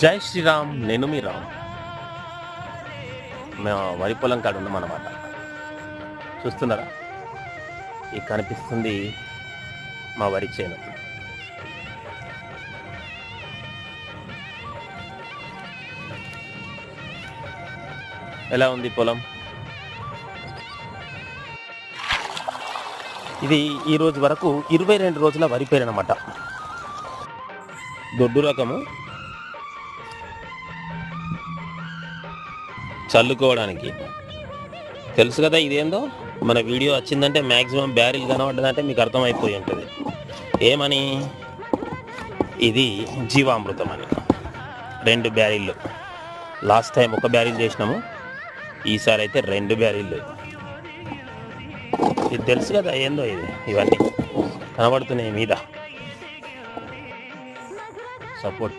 జై శ్రీరామ్ నేను మీ రామ్. మేము వరి పొలం కాడ ఉన్నామన్నమాట చూస్తున్నారా? ఈ కనిపిస్తుంది మా వరి చేను. ఎలా ఉంది పొలం? ఇది ఈ రోజు వరకు ఇరవై రెండు రోజుల వరి పేరు అనమాట దొడ్డు రకము. చల్లుకోవడానికి. తెలుసు కదా ఇదేందో? మన వీడియో వచ్చిందంటే మ్యాక్సిమం బ్యారిల్ కనబడ్డదంటే మీకు అర్థమైపోయి ఉంటుంది. ఏమని? ఇది జీవామృతం అని. రెండు బ్యారిళ్ళు. లాస్ట్ టైం ఒక బ్యారిల్ చేసినాము. ఈసారి అయితే రెండు బ్యారిళ్ళు. ఇది తెలుసు కదా ఏందో ఇది? ఇవన్నీ. కనబడుతున్నాయి మీద. సపోర్ట్.